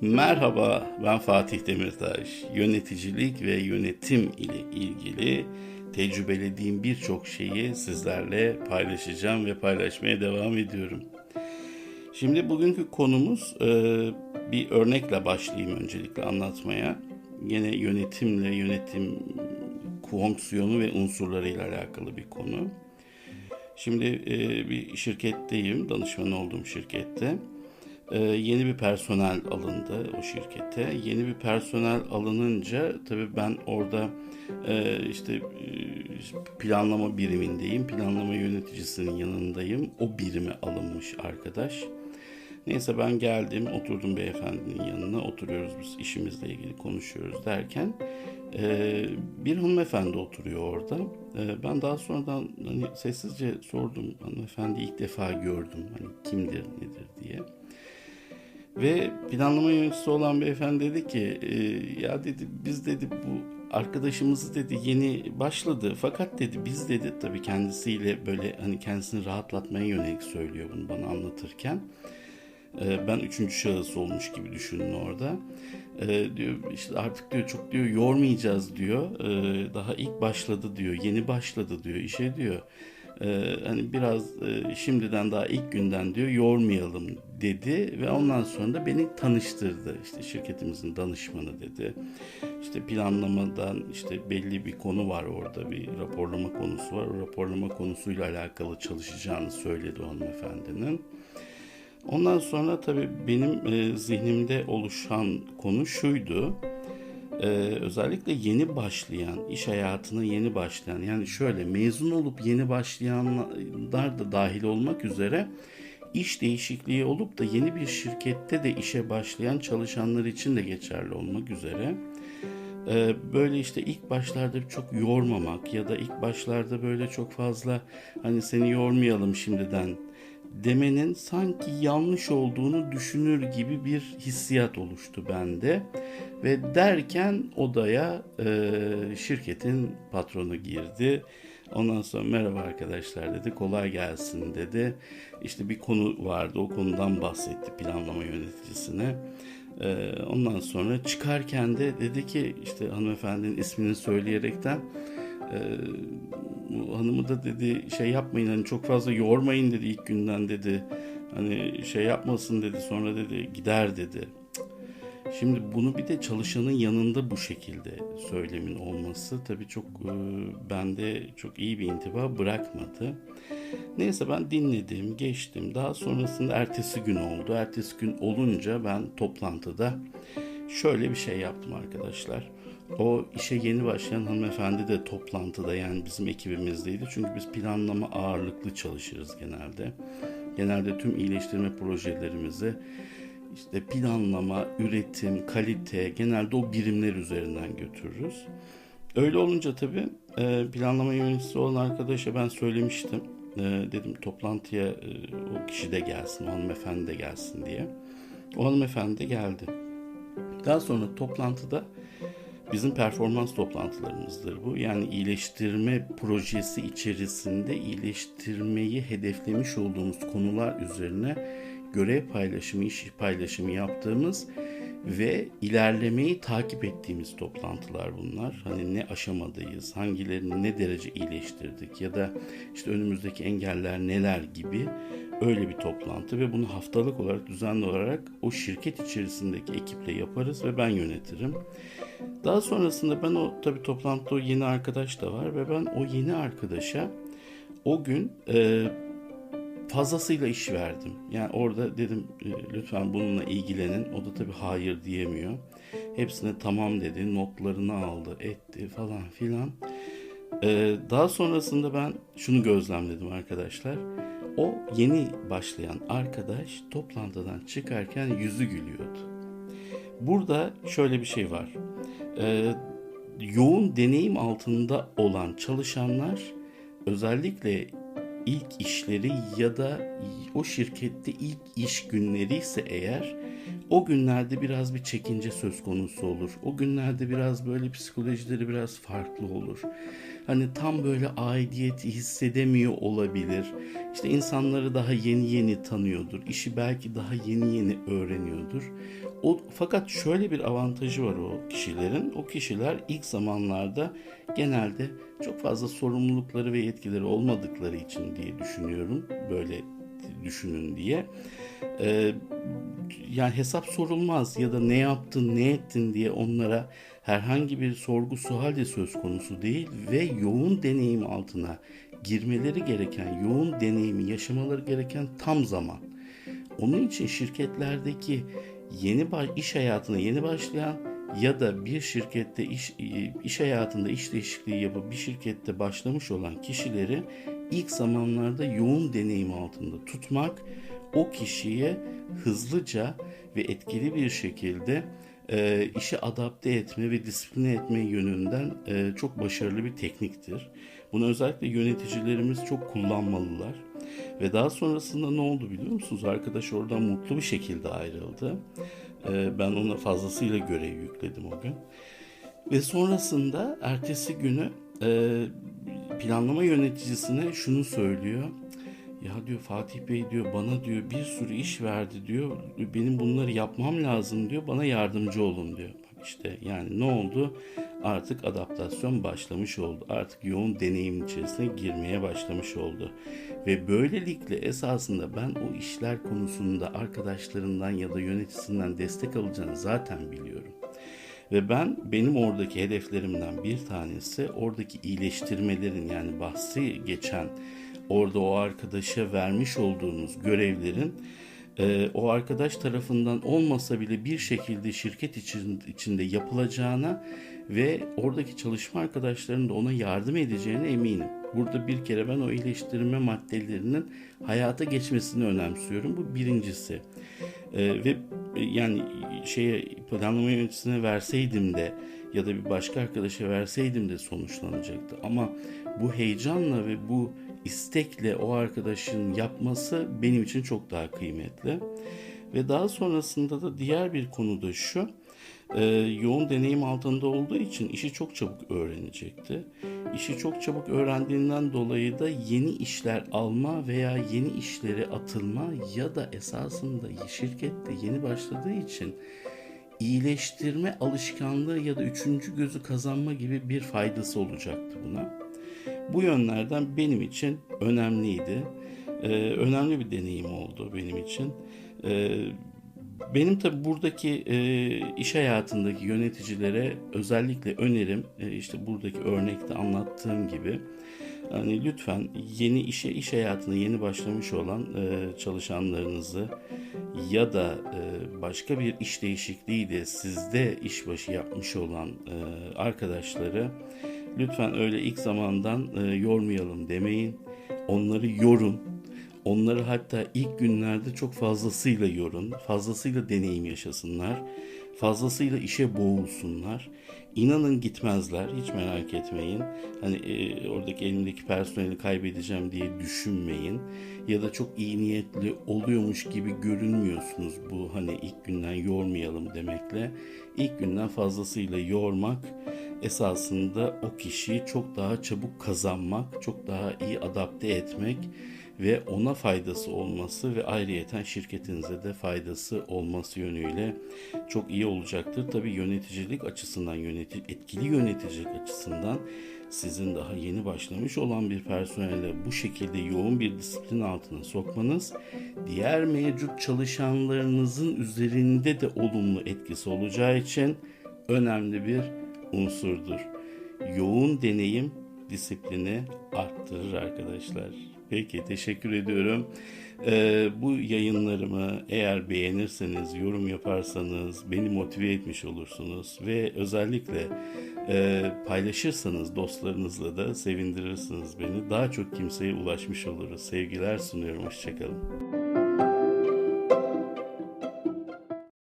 Merhaba, ben Fatih Demirtaş. Yöneticilik ve yönetim ile ilgili tecrübelediğim birçok şeyi sizlerle paylaşacağım ve paylaşmaya devam ediyorum. Şimdi bugünkü konumuz e, bir örnekle başlayayım öncelikle anlatmaya. Yine yönetimle, yönetim fonksiyonu ve unsurlarıyla alakalı bir konu. Şimdi e, bir şirketteyim, danışman olduğum şirkette. Ee, yeni bir personel alındı o şirkete. Yeni bir personel alınınca tabii ben orada e, işte e, planlama birimindeyim. Planlama yöneticisinin yanındayım. O birime alınmış arkadaş. Neyse ben geldim, oturdum beyefendinin yanına, oturuyoruz biz işimizle ilgili konuşuyoruz derken e, bir hanımefendi oturuyor orada. E, ben daha sonradan hani sessizce sordum hanımefendi ilk defa gördüm hani kimdir nedir diye. Ve planlama yöneticisi olan beyefendi dedi ki e, ya dedi biz dedi bu arkadaşımızı dedi yeni başladı fakat dedi biz dedi tabii kendisiyle böyle hani kendisini rahatlatmaya yönelik söylüyor bunu bana anlatırken. E, ben üçüncü şahıs olmuş gibi düşünün orada. E, diyor işte artık diyor çok diyor yormayacağız diyor. E, daha ilk başladı diyor. Yeni başladı diyor işe diyor e, hani biraz e, şimdiden daha ilk günden diyor yormayalım dedi ve ondan sonra da beni tanıştırdı. İşte şirketimizin danışmanı dedi. İşte planlamadan işte belli bir konu var orada bir raporlama konusu var. O raporlama konusuyla alakalı çalışacağını söyledi hanımefendinin. Ondan sonra tabii benim e, zihnimde oluşan konu şuydu. E, özellikle yeni başlayan, iş hayatına yeni başlayan yani şöyle mezun olup yeni başlayanlar da dahil olmak üzere iş değişikliği olup da yeni bir şirkette de işe başlayan çalışanlar için de geçerli olmak üzere. E, böyle işte ilk başlarda çok yormamak ya da ilk başlarda böyle çok fazla hani seni yormayalım şimdiden demenin sanki yanlış olduğunu düşünür gibi bir hissiyat oluştu bende. Ve derken odaya e, şirketin patronu girdi. Ondan sonra merhaba arkadaşlar dedi, kolay gelsin dedi. İşte bir konu vardı, o konudan bahsetti planlama yöneticisine. Ee, ondan sonra çıkarken de dedi ki işte hanımefendinin ismini söyleyerekten e, hanımı da dedi şey yapmayın hani çok fazla yormayın dedi ilk günden dedi. Hani şey yapmasın dedi sonra dedi gider dedi. Şimdi bunu bir de çalışanın yanında bu şekilde söylemin olması tabii çok e, bende çok iyi bir intiba bırakmadı. Neyse ben dinledim, geçtim. Daha sonrasında ertesi gün oldu. Ertesi gün olunca ben toplantıda şöyle bir şey yaptım arkadaşlar. O işe yeni başlayan hanımefendi de toplantıda yani bizim ekibimizdeydi. Çünkü biz planlama ağırlıklı çalışırız genelde. Genelde tüm iyileştirme projelerimizi işte planlama, üretim, kalite genelde o birimler üzerinden götürürüz. Öyle olunca tabii e, planlama yöneticisi olan arkadaşa ben söylemiştim. E, dedim toplantıya e, o kişi de gelsin, o hanımefendi de gelsin diye. O hanımefendi de geldi. Daha sonra toplantıda Bizim performans toplantılarımızdır bu. Yani iyileştirme projesi içerisinde iyileştirmeyi hedeflemiş olduğumuz konular üzerine görev paylaşımı, iş paylaşımı yaptığımız ve ilerlemeyi takip ettiğimiz toplantılar bunlar. Hani ne aşamadayız, hangilerini ne derece iyileştirdik ya da işte önümüzdeki engeller neler gibi öyle bir toplantı ve bunu haftalık olarak düzenli olarak o şirket içerisindeki ekiple yaparız ve ben yönetirim. Daha sonrasında ben o tabi toplantıda o yeni arkadaş da var ve ben o yeni arkadaşa o gün e, fazlasıyla iş verdim. Yani orada dedim e, lütfen bununla ilgilenin. O da tabii hayır diyemiyor. Hepsine tamam dedi, notlarını aldı, etti falan filan. Ee, daha sonrasında ben şunu gözlemledim arkadaşlar. O yeni başlayan arkadaş toplantıdan çıkarken yüzü gülüyordu. Burada şöyle bir şey var. Ee, yoğun deneyim altında olan çalışanlar özellikle ilk işleri ya da o şirkette ilk iş günleri ise eğer o günlerde biraz bir çekince söz konusu olur. O günlerde biraz böyle psikolojileri biraz farklı olur. hani tam böyle aidiyeti hissedemiyor olabilir. İşte insanları daha yeni yeni tanıyordur. İşi belki daha yeni yeni öğreniyordur. O, fakat şöyle bir avantajı var o kişilerin. O kişiler ilk zamanlarda genelde çok fazla sorumlulukları ve yetkileri olmadıkları için diye düşünüyorum. Böyle düşünün diye. Ee, yani hesap sorulmaz ya da ne yaptın ne ettin diye onlara herhangi bir sorgu sual de söz konusu değil ve yoğun deneyim altına girmeleri gereken, yoğun deneyimi yaşamaları gereken tam zaman. Onun için şirketlerdeki yeni iş hayatına yeni başlayan ya da bir şirkette iş, iş hayatında iş değişikliği yapıp bir şirkette başlamış olan kişileri ilk zamanlarda yoğun deneyim altında tutmak o kişiye hızlıca ve etkili bir şekilde e, işi adapte etme ve disipline etme yönünden e, çok başarılı bir tekniktir. Bunu özellikle yöneticilerimiz çok kullanmalılar. Ve daha sonrasında ne oldu biliyor musunuz? Arkadaş oradan mutlu bir şekilde ayrıldı. E, ben ona fazlasıyla görev yükledim o gün. Ve sonrasında ertesi günü e, planlama yöneticisine şunu söylüyor. Ya diyor Fatih Bey diyor bana diyor bir sürü iş verdi diyor. Benim bunları yapmam lazım diyor. Bana yardımcı olun diyor. Bak işte yani ne oldu? Artık adaptasyon başlamış oldu. Artık yoğun deneyim içerisine girmeye başlamış oldu. Ve böylelikle esasında ben o işler konusunda arkadaşlarından ya da yöneticisinden destek alacağını zaten biliyorum. Ve ben benim oradaki hedeflerimden bir tanesi oradaki iyileştirmelerin yani bahsi geçen orada o arkadaşa vermiş olduğunuz görevlerin e, o arkadaş tarafından olmasa bile bir şekilde şirket için, içinde yapılacağına ve oradaki çalışma arkadaşlarının da ona yardım edeceğine eminim. Burada bir kere ben o iyileştirme maddelerinin hayata geçmesini önemsiyorum. Bu birincisi. E, ve e, yani şeye planlama yöneticisine verseydim de ya da bir başka arkadaşa verseydim de sonuçlanacaktı. Ama bu heyecanla ve bu istekle o arkadaşın yapması benim için çok daha kıymetli. Ve daha sonrasında da diğer bir konu da şu. E, yoğun deneyim altında olduğu için işi çok çabuk öğrenecekti. İşi çok çabuk öğrendiğinden dolayı da yeni işler alma veya yeni işlere atılma ya da esasında şirkette yeni başladığı için iyileştirme alışkanlığı ya da üçüncü gözü kazanma gibi bir faydası olacaktı buna. Bu yönlerden benim için önemliydi. Ee, önemli bir deneyim oldu benim için. Ee, benim tabi buradaki e, iş hayatındaki yöneticilere özellikle önerim e, işte buradaki örnekte anlattığım gibi hani lütfen yeni işe iş hayatına yeni başlamış olan e, çalışanlarınızı ya da e, başka bir iş değişikliği de sizde işbaşı yapmış olan e, arkadaşları lütfen öyle ilk zamandan e, yormayalım demeyin. Onları yorun. Onları hatta ilk günlerde çok fazlasıyla yorun. Fazlasıyla deneyim yaşasınlar. Fazlasıyla işe boğulsunlar. İnanın gitmezler. Hiç merak etmeyin. Hani e, oradaki elimdeki personeli kaybedeceğim diye düşünmeyin. Ya da çok iyi niyetli oluyormuş gibi görünmüyorsunuz bu hani ilk günden yormayalım demekle. İlk günden fazlasıyla yormak esasında o kişiyi çok daha çabuk kazanmak, çok daha iyi adapte etmek ve ona faydası olması ve ayrıyeten şirketinize de faydası olması yönüyle çok iyi olacaktır. Tabi yöneticilik açısından, yöneti, etkili yöneticilik açısından sizin daha yeni başlamış olan bir personele bu şekilde yoğun bir disiplin altına sokmanız diğer mevcut çalışanlarınızın üzerinde de olumlu etkisi olacağı için önemli bir unsurdur. Yoğun deneyim disiplini arttırır arkadaşlar. Peki teşekkür ediyorum. Ee, bu yayınlarımı eğer beğenirseniz, yorum yaparsanız beni motive etmiş olursunuz ve özellikle e, paylaşırsanız dostlarınızla da sevindirirsiniz beni. Daha çok kimseye ulaşmış oluruz. Sevgiler sunuyorum. Hoşçakalın.